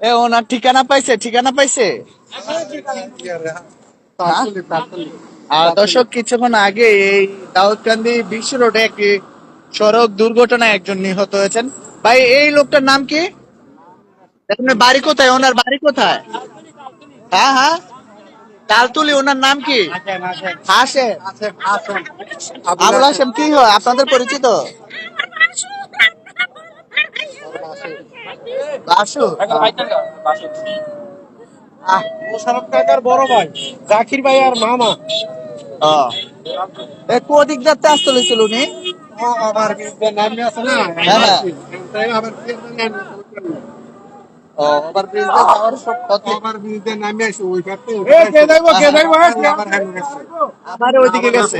এ ওনার ঠিকানা পাইছে ঠিকানা পাইছে? হ্যাঁ? আর দর্শক কিছুক্ষণ আগে এই দাউদকান্দি বিশ্ব রোডে একটি সড়ক দুর্ঘটনায় একজন নিহত হয়েছেন। ভাই এই লোকটার নাম কি? বাড়ি কোথায়? ওনার বাড়ি কোথায়? হ্যাঁ হ্যাঁ? তালতুলি ওনার নাম কি? আবুল হাসেম কি হয়? আপনাদের পরিচিত? বাসু। আহ, মোশারফ কাকার বড় ভাই জাকির ভাই আর মামা। এ কোদিক যাতে আসতে ছিল উনি। আবার নামে আছে না? হ্যাঁ, হ্যাঁ। তাই আবার ও ওভার ব্রিজ দিয়ে যাওয়ার সব পথে আবার বিরুদ্ধে নামে আসে ওই কাছে কে যাইবো কে যাইবো? আবার হ্যাঁ গেছে আবার ওইদিকে গেছে।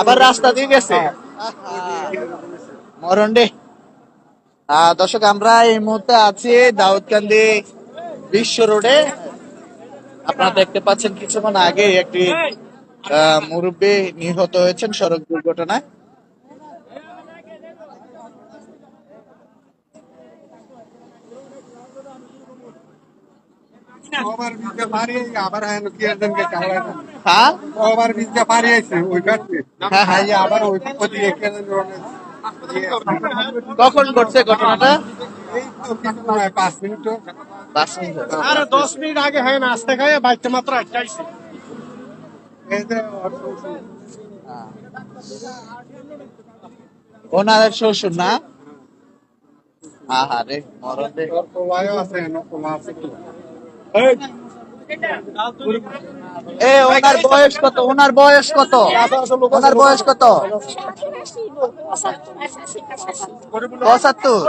আবার রাস্তা দিয়ে গেছে। মরন্ডে আহ, দর্শক আমরা এই মুহূর্তে আছি দাউদকান্দি বিশ্ব রোডে। আপনারা দেখতে পাচ্ছেন কিছুক্ষণ আগে একটি মুরব্বী নিহত হয়েছেন সড়ক দুর্ঘটনায়। আবার কখন ঘটছে ঘটনাটা? এই তো কিছু নয় পাঁচ মিনিট। পাঁচ মিনিট। আরে দশ মিনিট আগে হয় খাই বাইকটা মাত্র আটটাইছে শ্বশুর না? আহারে মরণ। আছে না আছে তো এ, ওনার বয়স কত? ওনার বয়স কত? ওনার বয়স কত? পঁচাত্তর।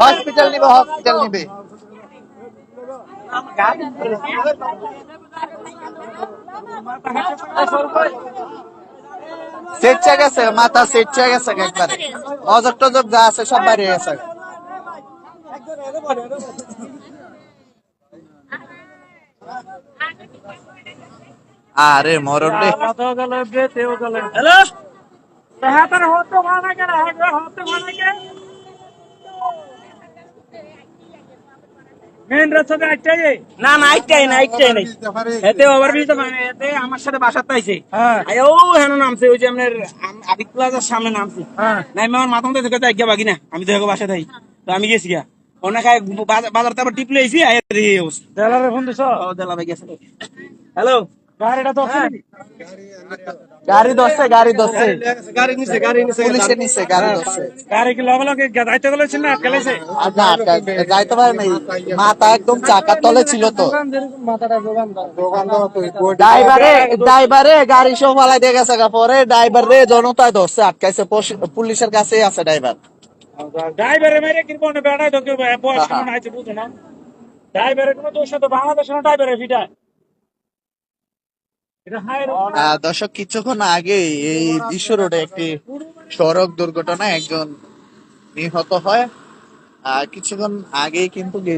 হসপিটাল নিবে হসপিটাল নিবে। গেছে? মাথা সেটচা গেছে একবারে। অজক টজক যা আছে সব বাইরে গেছে। আরে মরণ রে। হ্যালো? হাতের হতে ভাড়া কেন হতে মেন রাস্তাতে একটাই না না না নাই এতে ওভার ব্রিজ মানে এতে আমার সাথে বাসার তাইছে আই ও হেন নামছে ওই যে আপনার আম- আদিক প্লাজার সামনে নামছে। নাই আমি আমার মাথা মতো থেকে যাই বাকি না আমি তো বাসা থাই তো আমি গেছি গা অনেক বাজার তারপর টিপলে এসি আয়ের দেলারে ফোন দিছ? দেলা ভাই গেছে। হ্যালো? গাড়িটা তো। গাড়ি গাড়ি পুলিশে কি লগে না না আটকা- যাইতে পারে নাই। মাথা একদম চাকার তলে ছিল তো। মাথাটা দোকান ড্রাইভারে ড্রাইভারে গাড়ি সব ফালাই দিয়ে গেছে গা। পরে ড্রাইভার রে জনতায় ধরছে আটকাইছে পুলিশের কাছেই আছে ড্রাইভার। ড্রাইভারে মেরে তো বয়স কেমন আছে বুঝো না? ড্রাইভারের কোনো দোষ বাংলাদেশের ড্রাইভারের দর্শক কিছুক্ষণ আগে এই বিশ্ব রোডে একটি সড়ক দুর্ঘটনায় একজন নিহত হয়। আর কিছুক্ষণ আগেই কিন্তু যে